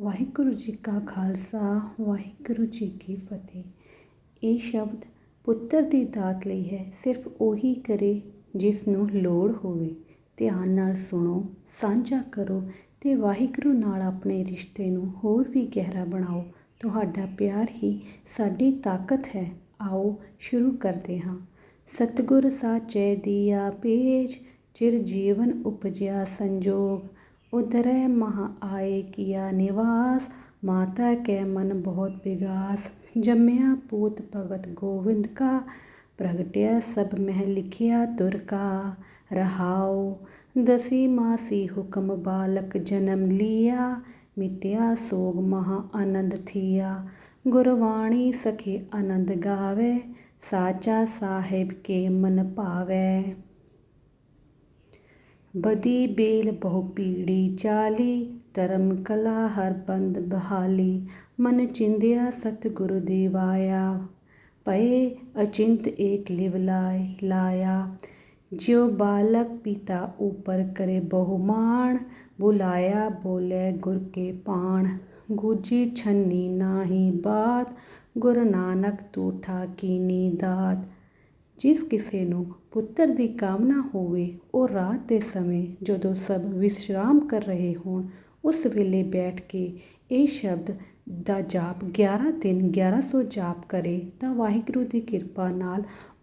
ਵਾਹਿਗੁਰੂ ਜੀ ਕਾ ਖਾਲਸਾ, ਵਾਹਿਗੁਰੂ ਜੀ ਕੀ ਫਤਿਹ। ਇਹ ਸ਼ਬਦ ਪੁੱਤਰ ਦੀ ਦਾਤ ਲਈ ਹੈ, ਸਿਰਫ ਉਹੀ ਕਰੇ ਜਿਸ ਨੂੰ ਲੋੜ ਹੋਵੇ। ਧਿਆਨ ਨਾਲ ਸੁਣੋ, ਸਾਂਝਾ ਕਰੋ ਤੇ ਵਾਹਿਗੁਰੂ ਨਾਲ ਆਪਣੇ ਰਿਸ਼ਤੇ ਨੂੰ ਹੋਰ ਵੀ ਗਹਿਰਾ ਬਣਾਓ। ਤੁਹਾਡਾ ਪਿਆਰ ਹੀ ਸਾਡੀ ਤਾਕਤ ਹੈ। ਆਓ, ਸ਼ੁਰੂ ਕਰਦੇ ਹਾਂ। ਸਤਿਗੁਰ ਸਾਚੇ ਦੀਆ ਪੇਜ ਚਿਰ ਜੀਵਨ ਉਪਜਿਆ ਸੰਜੋਗ। उदर महा आए किया निवास, माता के मन बहुत बिगास। जमया पूत भगत गोविंद का, प्रगटिया सब मह लिखिया तुरका रहाओ, दसी मासी हुक्म बालक जन्म लिया, मिटिया सोग महा आनंद थिया। गुरवाणी सखे आनंद गावे, साचा साहेब के मन पावे। ਬਦੀ ਬੇਲ ਬਹੁ ਪੀੜੀ ਚਾਲੀ, ਧਰਮ ਕਲਾ ਹਰ ਬੰਦ ਬਹਾਲੀ। ਮਨ ਚਿੰਦਿਆ ਸਤਿਗੁਰੂ ਦੇਵਾਇਆ, ਪਏ ਅਚਿੰਤ ਏਕ ਲਿਵ ਲਾਇ, ਲਾਇਆ। ਜਿਉ ਬਾਲਕ ਪਿਤਾ ਉਪਰ ਕਰੇ ਬਹੁਮਾਨ, ਬੁਲਾਇਆ ਬੋਲੇ ਗੁਰ ਕੇ ਪਾਣ। ਗੂਜੀ ਛੰਨੀ ਨਾਹੀ ਬਾਤ, ਗੁਰ ਨਾਨਕ ਤੂਠਾ ਕੀਨੀ ਦਾਤ। ਜਿਸ ਕਿਸੇ ਨੂੰ ਪੁੱਤਰ ਦੀ ਕਾਮਨਾ ਹੋਵੇ, ਉਹ ਰਾਤ ਦੇ ਸਮੇਂ ਜਦੋਂ ਸਭ ਵਿਸ਼ਰਾਮ ਕਰ ਰਹੇ ਹੋਣ, ਉਸ ਵੇਲੇ ਬੈਠ ਕੇ ਇਹ ਸ਼ਬਦ ਦਾ ਜਾਪ 11 ਦਿਨ 1100 ਜਾਪ ਕਰੇ ਤਾਂ ਵਾਹਿਗੁਰੂ ਦੀ ਕਿਰਪਾ ਨਾਲ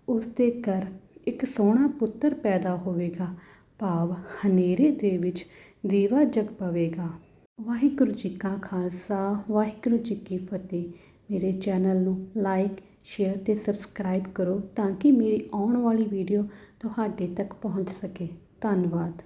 ਉਸ ਦੇ ਘਰ ਇੱਕ ਸੋਹਣਾ ਪੁੱਤਰ ਪੈਦਾ ਹੋਵੇਗਾ, ਭਾਵ ਹਨੇਰੇ ਦੇ ਵਿੱਚ ਦੀਵਾ ਜਗ ਪਵੇਗਾ। ਵਾਹਿਗੁਰੂ ਜੀ ਕਾ ਖਾਲਸਾ, ਵਾਹਿਗੁਰੂ ਜੀ ਕੀ ਫਤਿਹ। ਮੇਰੇ ਚੈਨਲ ਨੂੰ ਲਾਈਕ ਸ਼ੇਅਰ ਅਤੇ ਸਬਸਕ੍ਰਾਈਬ ਕਰੋ ਤਾਂ ਕਿ ਮੇਰੀ ਆਉਣ ਵਾਲੀ ਵੀਡੀਓ ਤੁਹਾਡੇ ਤੱਕ ਪਹੁੰਚ ਸਕੇ। ਧੰਨਵਾਦ।